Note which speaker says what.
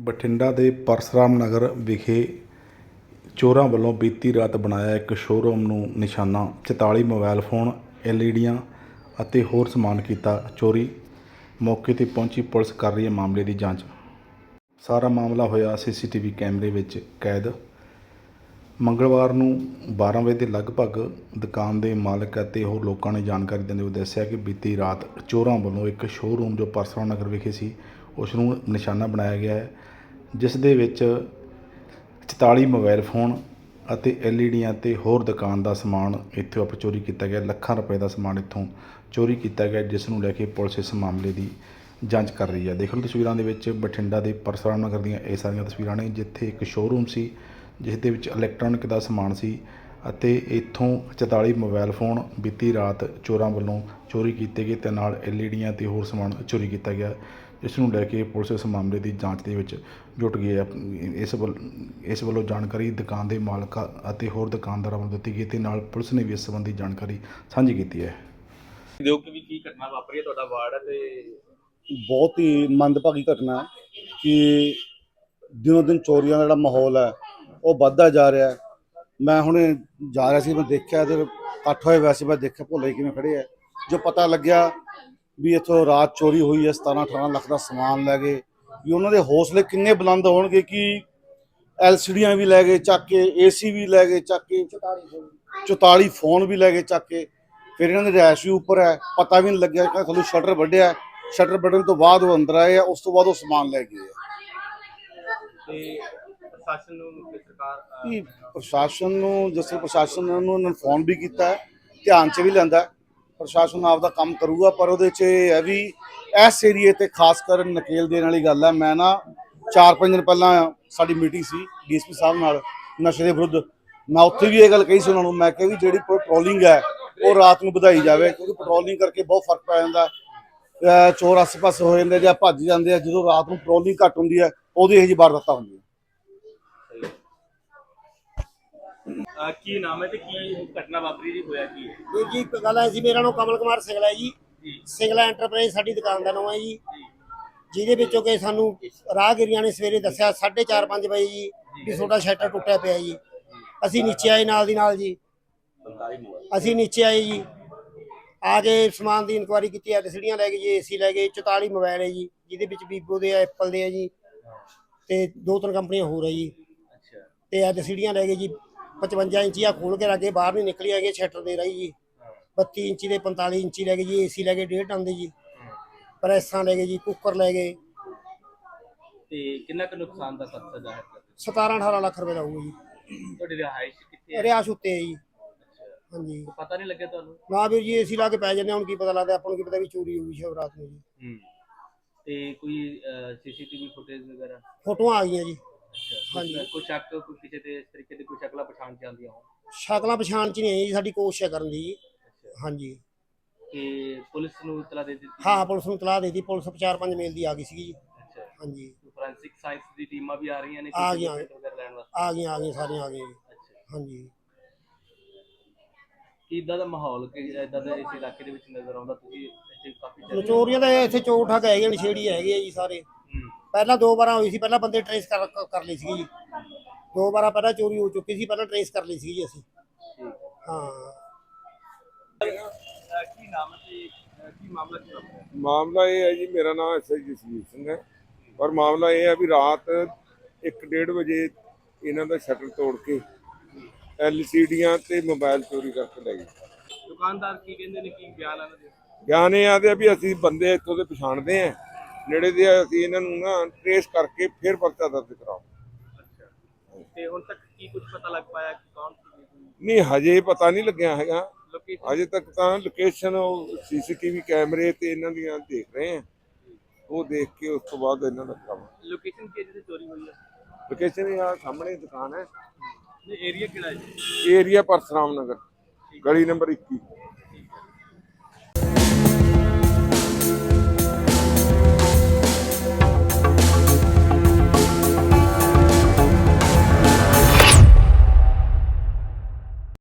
Speaker 1: ਬਠਿੰਡਾ ਦੇ ਪਰਸਰਾਮ ਨਗਰ ਵਿਖੇ ਚੋਰਾਂ ਵੱਲੋਂ ਬੀਤੀ ਰਾਤ ਬਣਾਇਆ ਇੱਕ ਸ਼ੋਰੂਮ ਨੂੰ ਨਿਸ਼ਾਨਾ 44 ਮੋਬਾਈਲ ਫੋਨ, ਐਲਈਡੀਆਂ ਅਤੇ ਹੋਰ ਸਮਾਨ ਕੀਤਾ ਚੋਰੀ। ਮੌਕੇ ਤੇ ਪਹੁੰਚੀ ਪੁਲਿਸ ਕਰ ਰਹੀ ਹੈ ਮਾਮਲੇ ਦੀ ਜਾਂਚ। ਸਾਰਾ ਮਾਮਲਾ ਹੋਇਆ ਸੀਸੀਟੀਵੀ ਕੈਮਰੇ ਵਿੱਚ ਕੈਦ। ਮੰਗਲਵਾਰ ਨੂੰ 12 ਵਜੇ ਦੇ ਲਗਭਗ ਦੁਕਾਨ ਦੇ ਮਾਲਕ ਅਤੇ ਹੋਰ ਲੋਕਾਂ ਨੇ ਜਾਣਕਾਰੀ ਦਿੰਦੇ ਹੋਏ ਦੱਸਿਆ ਕਿ ਬੀਤੀ ਰਾਤ ਚੋਰਾਂ ਵੱਲੋਂ ਇੱਕ ਸ਼ੋਰੂਮ ਜੋ ਪਰਸਰਾਮ ਨਗਰ ਵਿਖੇ ਸੀ ਉਸ ਨੂੰ ਨਿਸ਼ਾਨਾ ਬਣਾਇਆ ਗਿਆ ਹੈ, ਜਿਸ ਦੇ ਵਿੱਚ 44 ਮੋਬਾਈਲ ਫੋਨ ਅਤੇ ਐਲਈਡੀਆਂ ਤੇ ਹੋਰ ਦੁਕਾਨ ਦਾ ਸਮਾਨ ਇੱਥੋਂ ਆਪ ਚੋਰੀ ਕੀਤਾ ਗਿਆ, ਲੱਖਾਂ ਰੁਪਏ ਦਾ ਸਮਾਨ ਇੱਥੋਂ ਚੋਰੀ ਕੀਤਾ ਗਿਆ, ਜਿਸ ਨੂੰ ਲੈ ਕੇ ਪੁਲਿਸ ਇਸ ਮਾਮਲੇ ਦੀ ਜਾਂਚ ਕਰ ਰਹੀ ਹੈ। ਦੇਖ ਲਓ ਤਸਵੀਰਾਂ ਦੇ ਵਿੱਚ ਬਠਿੰਡਾ ਦੇ ਪਰਸਰਾਮ ਨਗਰ ਦੀਆਂ ਇਹ ਸਾਰੀਆਂ ਤਸਵੀਰਾਂ ਨੇ, ਜਿੱਥੇ ਇੱਕ ਸ਼ੋਰੂਮ ਸੀ ਜਿਸ ਦੇ ਵਿੱਚ ਇਲੈਕਟ੍ਰੋਨਿਕ ਦਾ ਸਮਾਨ ਸੀ ਅਤੇ ਇੱਥੋਂ 44 ਮੋਬਾਈਲ ਫੋਨ ਬੀਤੀ ਰਾਤ ਚੋਰਾਂ ਵੱਲੋਂ ਚੋਰੀ ਕੀਤੇ ਗਏ ਤੇ ਨਾਲ ਐਲਈਡੀਆਂ ਤੇ ਹੋਰ ਸਮਾਨ ਚੋਰੀ ਕੀਤਾ ਗਿਆ। ਇਸ ਨੂੰ ਲੈ ਕੇ ਪੁਲਿਸ ਇਸ ਮਾਮਲੇ ਦੀ ਜਾਂਚ ਦੇ ਵਿੱਚ ਜੁਟ ਗਈ ਹੈ। ਇਸ ਵੱਲ ਇਸ ਵੱਲੋਂ ਜਾਣਕਾਰੀ ਦੁਕਾਨ ਦੇ ਮਾਲਕ ਅਤੇ ਹੋਰ ਦੁਕਾਨਦਾਰਾਂ ਵੱਲੋਂ ਦਿੱਤੀ ਗਈ ਤੇ ਨਾਲ ਪੁਲਿਸ ਨੇ ਵੀ ਇਸ ਸੰਬੰਧੀ ਜਾਣਕਾਰੀ ਸਾਂਝੀ ਕੀਤੀ ਹੈ।
Speaker 2: ਦਿਓ ਕਿ ਵੀ ਕੀ ਘਟਨਾ ਵਾਪਰੀ ਹੈ? ਤੁਹਾਡਾ ਵਾਰਡ ਹੈ ਤੇ
Speaker 3: ਬਹੁਤ ਹੀ ਮੰਦਭਾਗੀ ਘਟਨਾ ਹੈ ਕਿ ਦਿਨੋਂ ਦਿਨ ਚੋਰੀਆਂ ਦਾ ਜਿਹੜਾ ਮਾਹੌਲ ਹੈ ਉਹ ਵੱਧਦਾ ਜਾ ਰਿਹਾ ਹੈ। ਮੈਂ ਹੁਣੇ ਜਾ ਰਿਹਾ ਸੀ ਮੈਂ ਦੇਖਿਆ ਤੇ ਇਕੱਠ ਹੋਏ ਵੈਸੇ ਮੈਂ ਦੇਖਿਆ ਭੁੱਲੇ ਕਿਵੇਂ ਖੜੇ ਆ ਜੋ ਪਤਾ ਲੱਗਿਆ ਵੀ ਇੱਥੋਂ ਰਾਤ ਚੋਰੀ ਹੋਈ ਹੈ 17 18 ਲੱਖ ਦਾ ਸਮਾਨ ਲੈ ਗਏ। ਵੀ ਉਹਨਾਂ ਦੇ ਹੌਸਲੇ ਕਿੰਨੇ ਬੁਲੰਦ ਹੋਣਗੇ ਕਿ ਐਲਸੀਡੀਆਂ ਵੀ ਲੈ ਗਏ ਚੱਕ ਕੇ ਏਸੀ ਵੀ ਲੈ ਗਏ ਚੱਕ ਕੇ 44 ਫੋਨ ਵੀ ਲੈ ਗਏ ਚੱਕ ਕੇ। ਫਿਰ ਇਹਨਾਂ ਦੇ ਰੈਸ਼ ਵੀ ਉੱਪਰ ਹੈ ਪਤਾ ਵੀ ਨਹੀਂ ਲੱਗਿਆ ਕਿ ਤੁਹਾਨੂੰ ਸ਼ਟਰ ਵੱਢਿਆ। ਸ਼ਟਰ ਵੱਢਣ ਤੋਂ ਬਾਅਦ ਉਹ ਅੰਦਰ ਆਏ ਆ ਉਸ ਤੋਂ ਬਾਅਦ ਉਹ ਸਮਾਨ ਲੈ ਗਏ
Speaker 2: ਤੇ ਪ੍ਰਸ਼ਾਸਨ ਨੂੰ ਸਰਕਾਰ
Speaker 3: ਪ੍ਰਸ਼ਾਸਨ ਨੂੰ ਜਿਸ ਪ੍ਰਸ਼ਾਸਨ ਨੂੰ ਉਹਨਾਂ ਨੇ ਫੋਨ ਵੀ ਕੀਤਾ ਹੈ ਧਿਆਨ 'ਚ ਵੀ ਲੈਂਦਾ ਹੈ। ਪ੍ਰਸ਼ਾਸਨ ਆਪਦਾ ਕੰਮ ਕਰੂਗਾ, ਪਰ ਉਹਦੇ 'ਚ ਇਹ ਹੈ ਵੀ ਇਸ ਏਰੀਏ ਤੇ ਖਾਸ ਕਰ ਨਕੇਲ ਦੇਣ ਵਾਲੀ ਗੱਲ ਹੈ। ਮੈਂ ਨਾ 4-5 ਦਿਨ ਪਹਿਲਾਂ ਸਾਡੀ ਮੀਟਿੰਗ ਸੀ ਡੀਐਸਪੀ ਸਾਹਿਬ ਨਾਲ, ਨਸ਼ੇ ਦੇ ਵਿਰੁੱਧ। ਮੈਂ ਉੱਥੇ ਵੀ ਇਹ ਗੱਲ ਕਹੀ ਸੀ ਉਹਨਾਂ ਨੂੰ, ਮੈਂ ਕਿਹਾ ਵੀ ਜਿਹੜੀ ਪੈਟਰੋਲਿੰਗ ਹੈ, ਉਹ ਰਾਤ ਨੂੰ ਵਧਾਈ ਜਾਵੇ, ਕਿਉਂਕਿ ਪੈਟਰੋਲਿੰਗ ਕਰਕੇ ਬਹੁਤ ਫ਼ਰਕ ਪੈ ਜਾਂਦਾ। ਚੋਰ ਆਸ-ਪਾਸੇ ਹੋ ਜਾਂਦੇ ਜਾਂ ਭੱਜ ਜਾਂਦੇ ਆ, ਜਦੋਂ ਰਾਤ ਨੂੰ ਪੈਟਰੋਲਿੰਗ ਘੱਟ ਹੁੰਦੀ ਹੈ ਉਹਦੀ ਇਹ ਜਿਹੀ ਵਾਰਦਾਤਾਂ ਹੁੰਦੀਆਂ।
Speaker 2: ਅਹ, ਕੀ ਨਾਮ ਹੈ ਤੇ ਕੀ ਘਟਨਾ ਵਾਪਰੀ ਜੀ ਹੋਇਆ ਕੀ ਹੈ?
Speaker 4: ਵੀਰ ਜੀ ਇੱਕ ਗੱਲ ਹੈ ਜੀ ਮੇਰਾ ਨਾਮ ਕਮਲ ਕੁਮਾਰ ਸਿੰਗਲਾ ਹੈ ਜੀ।
Speaker 2: ਜੀ।
Speaker 4: ਸਿੰਗਲਾ ਐਂਟਰਪ੍ਰਾਈਜ਼ ਸਾਡੀ ਦੁਕਾਨ ਦਾ ਨਾਮ ਹੈ ਜੀ। ਜਿਹਦੇ ਵਿੱਚੋਂ ਕਿ ਸਾਨੂੰ ਰਾਹਗੀਰਾਂ ਨੇ ਸਵੇਰੇ ਦੱਸਿਆ 4:30 5 ਵਜੇ ਜੀ ਕਿ ਤੁਹਾਡਾ ਸ਼ਟਰ ਟੁੱਟਿਆ ਪਿਆ ਜੀ। ਅਸੀਂ ਨੀਚੇ ਆਏ ਨਾਲ ਦੀ ਨਾਲ ਜੀ। ਅਸੀਂ ਨੀਚੇ ਆਏ ਜੀ। ਆ ਕੇ ਸਮਾਨ ਦੀ ਇਨਕੁਆਇਰੀ ਕੀਤੀ ਐਲਸੀਡੀਆਂ ਲੈ ਗਏ ਜੀ ਏਸੀ ਲੈ ਗਏ 44 ਮੋਬਾਈਲ ਹੈ ਜੀ ਜਿਹਦੇ ਵਿੱਚ ਵੀਵੋ ਦੇ ਆ ਐਪਲ ਦੇ ਆ ਜੀ। ਤੇ ਦੋ ਤਿੰਨ ਕੰਪਨੀਆਂ ਹੋਰ ਹੈ ਜੀ।
Speaker 2: ਅੱਛਾ।
Speaker 4: ਤੇ ਐਲਸੀਡੀਆਂ ਲੈ ਗਏ ਜੀ 55 ਇੰਚੀ ਆ ਖੋਲ ਕੇ ਰੱਖੇ ਬਾਹਰ ਨਹੀਂ ਨਿਕਲੀ ਹੈਗੇ ਸ਼ਟਰ ਦੇ ਰਹੀ ਜੀ। 32 ਇੰਚੀ ਦੇ 45 ਇੰਚੀ ਲੈ ਗਏ ਜੀ ਏਸੀ ਲੈ ਗਏ 1.5 ਟਨ ਦੇ ਜੀ। ਪ੍ਰੈਸਾਂ ਲੈ ਗਏ ਜੀ ਕੁੱਕਰ ਲੈ ਗਏ।
Speaker 2: ਤੇ ਕਿੰਨਾ ਕੁ ਨੁਕਸਾਨ ਦਾ ਖਰਚਾ ਜ਼ਾਹਿਰ ਕਰਦੇ
Speaker 4: 17 18 ਲੱਖ ਰੁਪਏ ਦਾ ਹੋਊਗਾ ਜੀ।
Speaker 2: ਤੁਹਾਡੀ ਰਿਹਾਇਸ਼ ਕਿੱਥੇ ਹੈ?
Speaker 4: ਰਿਆਸ਼ ਉੱਤੇ ਹੈ ਜੀ।
Speaker 2: ਅੱਛਾ।
Speaker 4: ਹਾਂਜੀ।
Speaker 2: ਕੋਈ ਪਤਾ ਨਹੀਂ ਲੱਗਿਆ ਤੁਹਾਨੂੰ?
Speaker 4: ਨਾ ਵੀਰ ਜੀ ਏਸੀ ਲਾ ਕੇ ਪੈ ਜਾਂਦੇ ਹਾਂ, ਹੁਣ ਕੀ ਪਤਾ ਲੱਗਦਾ ਆਪਾਂ ਨੂੰ ਕੀ ਪਤਾ ਵੀ ਚੋਰੀ ਹੋਊਗੀ ਸ਼ਾਇਦ ਰਾਤ ਨੂੰ ਜੀ।
Speaker 2: ਹੂੰ। ਤੇ ਕੋਈ ਸੀਸੀਟੀਵੀ ਫੁਟੇਜ ਵਗੈਰਾ?
Speaker 4: ਫੋਟੋਆਂ ਆ ਗਈਆਂ ਜੀ। ਹਾਂਜੀ।
Speaker 2: ਕੋਈ- ਕੋਈ ਸ਼ੱਕ ਕੋਈ ਕਿਸੇ ਤੇ ਇਸ ਤਰੀਕੇ ਦੀ ਕੋਈ ਸ਼ਕਲਾਂ ਪਛਾਣ ਚ ਆਉਂਦੀਆਂ ਹੋਣ?
Speaker 4: ਸ਼ਕਲਾਂ ਪਛਾਣ ਚ ਨਹੀਂ ਆਈ ਜੀ ਸਾਡੀ ਕੋਸ਼ਿਸ਼ ਹੈ ਕਰਨ ਦੀ ਜੀ। ਹਾਂਜੀ।
Speaker 2: ਤੇ ਪੁਲਿਸ ਨੂੰ ਇਤਲਾ ਦੇ ਦਿੱਤੀ?
Speaker 4: ਹਾਂ ਪੁਲਿਸ ਨੂੰ ਤਲਾਹ ਦੇ ਦਿੱਤੀ ਪੁਲਿਸ 4-5 ਮੇਲ ਦੀ ਆ ਗਈ ਜੀ।
Speaker 2: ਅੱਛਾ।
Speaker 4: ਹਾਂਜੀ।
Speaker 2: ਫੋਰੈਂਸਿਕ ਸਾਇੰਸ ਦੀ ਟੀਮਾਂ ਵੀ ਆ ਰਹੀਆਂ ਨੇ
Speaker 4: ਆ
Speaker 2: ਕਿਸੇ
Speaker 4: ਗਈਆਂ।
Speaker 2: document ਵਗੈਰਾ ਲੈਣ ਵਾਸਤੇ?
Speaker 4: ਆ ਗਈਆਂ ਆ ਗਈਆਂ ਸਾਰੀਆਂ ਆ ਗਈਆਂ ਜੀ।
Speaker 2: ਅੱਛਾ।
Speaker 4: ਹਾਂਜੀ।
Speaker 2: ਕਿੱਦਾਂ ਦਾ ਮਾਹੌਲ ਕਿ ਇਦਾਂ ਦਾ ਇਸ ਇਲਾਕੇ ਦੇ ਵਿੱਚ ਨਜ਼ਰ ਆਉਂਦਾ ਤੁਸੀਂ ਇੱਥੇ ਕਾਫੀ ਚਿਰ-
Speaker 4: ਚੋਰੀਆਂ ਤਾਂ ਇੱਥੇ ਚੋਰ ਠੱਗ ਹੈਗੇ ਨਸ਼ੇੜੀ ਹੈਗੇ ਆ ਜੀ ਸਾਰੇ। ਪਹਿਲਾਂ ਦੋ ਵਾਰਾਂ ਹੋਈ ਸੀ ਪਹਿਲਾਂ ਬੰਦੇ ਟਰੇਸ ਕਰ ਕਰ ਲਈ ਸੀ ਜੀ। ਦੋ ਵਾਰਾਂ ਪਹਿਲਾਂ ਚੋਰੀ ਹੋ ਚੁੱਕੀ ਸੀ ਪਹਿਲਾਂ ਟਰੇਸ ਕਰ ਲਈ ਸੀ ਜੀ ਅਸੀਂ। ਹਾਂ।
Speaker 2: ਕੀ ਨਾਮ ਹੈ ਤੇ ਕੀ ਮਾਮਲਾ ਕੀ
Speaker 5: ਮਾਮਲਾ ਇਹ ਹੈ ਜੀ ਮੇਰਾ ਨਾਮ ਐਸਆਈ ਜਸਵੀਰ ਸਿੰਘ ਹੈ। ਪਰ ਮਾਮਲਾ ਇਹ ਹੈ ਵੀ ਰਾਤ 1:30 ਵਜੇ ਇਹਨਾਂ ਦਾ ਸ਼ਟਰ ਤੋੜ ਕੇ ਐਲਸੀਡੀਆਂ ਤੇ ਮੋਬਾਈਲ ਚੋਰੀ ਕਰਕੇ ਲੈ ਗਏ।
Speaker 2: ਦੁਕਾਨਦਾਰ ਕੀ ਕਹਿੰਦੇ ਨੇ ਕੀ ਬਿਆਨ ਆਣਾ ਦੇ?
Speaker 5: ਗਿਆਨ ਇਹ ਆਦੇ ਵੀ ਅਸੀਂ ਬੰਦੇ ਇੱਥੋਂ ਦੇ ਪਛਾਣਦੇ ਆ ਨੇੜੇ ਦੇ ਅਸੀਂ ਇਹਨਾਂ ਨੂੰ ਨਾ ਟ੍ਰੇਸ ਕਰਕੇ ਫਿਰ ਪਰਚਾ ਦਰਜ ਕਰਾਓ।
Speaker 2: ਅੱਛਾ। ਤੇ ਹੁਣ ਤੱਕ ਕੀ ਕੁਝ ਪਤਾ ਲੱਗ ਪਾਇਆ ਕਿ ਕੌਣ ਸੀ?
Speaker 5: ਨਹੀਂ ਹਜੇ ਪਤਾ ਨਹੀਂ ਲੱਗਿਆ ਹੈਗਾ।
Speaker 2: ਲੋਕੇਸ਼ਨ
Speaker 5: ਅਜੇ ਤੱਕ ਤਾਂ ਲੋਕੇਸ਼ਨ ਸੀਸੀਟੀਵੀ ਕੈਮਰੇ ਤੇ ਇਹਨਾਂ ਦੀਆਂ ਦੇਖ ਰਹੇ ਆ। ਉਹ ਦੇਖ ਕੇ ਉਸ ਤੋਂ ਬਾਅਦ ਇਹਨਾਂ ਦਾ ਕੰਮ।
Speaker 2: ਲੋਕੇਸ਼ਨ ਕੀ ਹੈ ਜਿੱਥੇ ਚੋਰੀ ਹੋਈ ਹੈ?
Speaker 5: ਲੋਕੇਸ਼ਨ ਇਹ ਆ ਸਾਹਮਣੇ ਦੁਕਾਨ ਹੈ।
Speaker 2: ਇਹ ਏਰੀਆ ਕਿਹੜਾ ਹੈ? ਜੀ?
Speaker 5: ਏਰੀਆ ਪਰਸਰਾਮ ਨਗਰ। ਗਲੀ ਨੰਬਰ 21